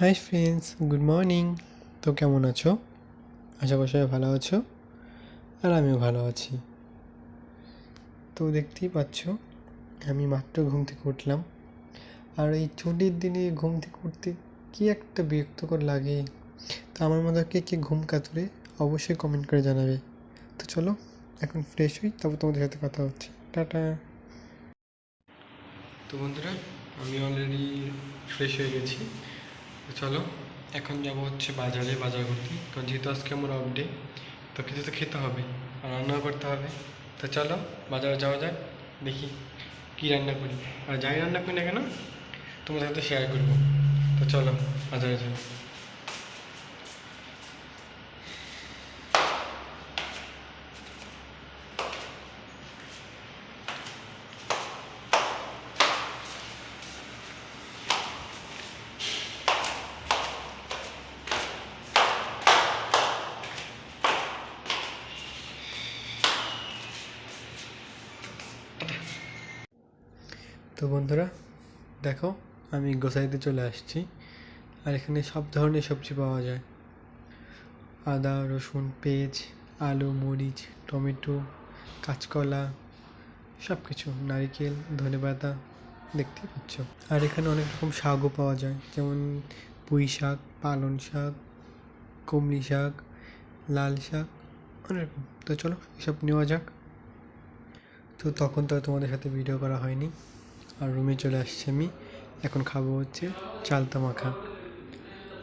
Hi friends good morning তো কেমন আছো? আশা করি সবাই ভালো আছো আর আমিও ভালো আছি। তো দেখতেই পাচ্ছ, আমি মাত্র ঘুম থেকে উঠলাম। আর এই ছুটির দিনে ঘুম থেকে উঠতে কী একটা বিরক্তকর লাগে? তো আমার মতো কে কে ঘুম কাতুরে অবশ্যই কমেন্ট করে জানাবে। তো চলো, এখন ফ্রেশ হই, তারপর তোমাদের সাথে কথা হচ্ছে। টাটা। তো বন্ধুরা, আমি অলরেডি ফ্রেশ হয়ে গেছি। চলো, এখন যাব হচ্ছে বাজারে বাজার করতে কারণ যেহেতু আজকে আমার অফ ডে তো কিছু তো খেতে হবে, আর রান্নাও করতে হবে। তো চলো, বাজারে যাওয়া যাক, দেখি কি রান্না করি। আর যাই রান্না করি না কেন, তোমাদের সাথে শেয়ার করব। তো চলো, বাজারে যাই। তো বন্ধুরা, দেখো, আমি গোসাইতে চলে আসছি, আর এখানে সব ধরনের সবজি পাওয়া যায়। আদা, রসুন, পেঁয়াজ, আলু, মরিচ, টমেটো, কাঁচকলা সব কিছু নারিকেল, ধনেপাতা দেখতেই পাচ্ছ। আর এখানে অনেক রকম শাকও পাওয়া যায়, যেমন পুঁই শাক, পালং শাক কুমড়ি শাক, লাল শাক, অনেক তো চলো, এসব নেওয়া যাক। তো তখন তো তোমাদের সাথে ভিডিও করা হয়নি। আর রুমে চলে আসছি আমি। এখন খাব হচ্ছে চালতা মাখা।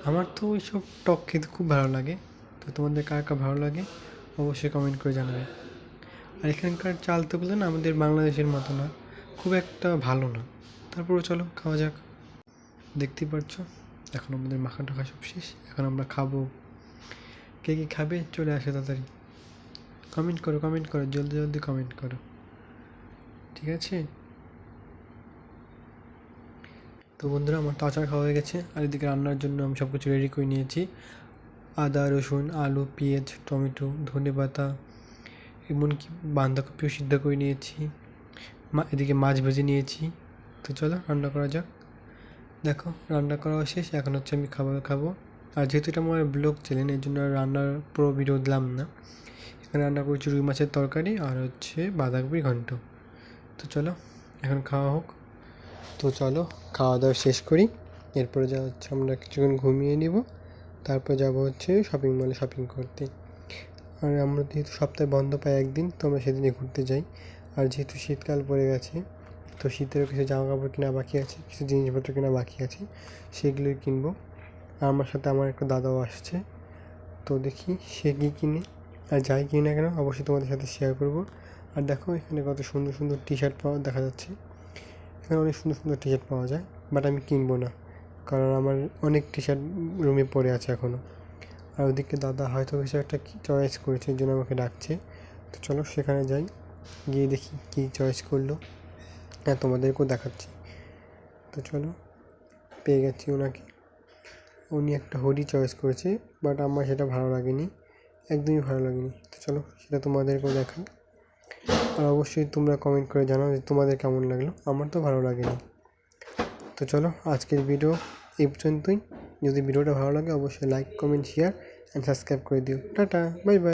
আমার তো ওইসব টক খেতে খুব ভালো লাগে। তো তোমাদের কার কার ভালো লাগে অবশ্যই কমেন্ট করে জানাবে। আর এখানকার চালতাগুলো না আমাদের বাংলাদেশের মতো না, খুব একটা ভালো না। তারপরে চলো খাওয়া যাক। দেখতেই পাচ্ছ এখন আমাদের মাখা টাখা সব শেষ। এখন আমরা খাব। কে কী খাবে চলে আসে তাড়াতাড়ি। কমেন্ট করো কমেন্ট করো, জলদি জলদি কমেন্ট করো। ঠিক আছে? তো বন্ধুরা, আমার তো আচার খাওয়া হয়ে গেছে। আর এদিকে রান্নার জন্য আমি সব কিছু রেডি করে নিয়েছি। আদা, রসুন, আলু, পেঁয়াজ, টমেটো ধনে পাতা এমনকি বাঁধাকপিও সিদ্ধ করে নিয়েছি। মা, এদিকে মাছ ভেজে নিয়েছি। তো চলো, রান্না করা যাক। দেখো, রান্না করা শেষ। এখন হচ্ছে আমি খাবার খাব। আর যেহেতু এটা আমার ব্লগ চ্যানেল এর জন্য রান্নার পুরো ভিডিও দিলাম না। এখানে রান্না করছি রুই মাছের তরকারি আর হচ্ছে বাঁধাকপি ঘন্ট। তো চলো, এখন খাওয়া হোক। তো চলো, খাওয়া দাওয়া শেষ করি। এরপরে যা হচ্ছে আমরা কিছুক্ষণ ঘুমিয়ে নিব। তারপর যাব হচ্ছে শপিং মলে শপিং করতে। আর আমরা যেহেতু সপ্তাহে বন্ধ পাই একদিন, তো আমরা সেদিনে ঘুরতে যাই। আর যেহেতু শীতকাল পড়ে গেছে, তো শীতেরও কিছু জামা কাপড় কেনা বাকি আছে, কিছু জিনিসপত্র কেনা বাকি আছে, সেগুলোই কিনবো। আর আমার সাথে আমার একটা দাদাও আসছে, তো দেখি সে কী কিনে আর যাই কিনে না কেন, অবশ্যই তোমাদের সাথে শেয়ার করব। আর দেখো এখানে কত সুন্দর সুন্দর টি শার্ট পাওয়া দেখা যাচ্ছে। এখানে অনেক সুন্দর সুন্দর টি শার্ট পাওয়া যায় বাট আমি কিনবো না, কারণ আমার অনেক টি শার্ট রুমে পড়ে আছে এখনও আর ওদিকে দাদা হয়তো কিছু একটা চয়েস করেছে, এই জন্য আমাকে ডাকছে। তো চলো সেখানে যাই, গিয়ে দেখি কী চয়েস করল। হ্যাঁ তোমাদেরকেও দেখাচ্ছি। তো চলো, পেয়ে গেছি ওনাকে। উনি একটা হুডি চয়েস করেছে বাট আমার সেটা ভালো লাগেনি, একদমই ভালো লাগেনি। তো চলো, সেটা তোমাদেরকেও দেখাই। আর অবশ্যই তোমরা কমেন্ট করে জানাও যে তোমাদের কেমন লাগল। আমার তো ভালো লাগেনি। তো চলো, আজকের ভিডিও এই পর্যন্তই। যদি ভিডিওটা ভালো লাগে, অবশ্যই like comment share and subscribe করে দিও। Tata bye bye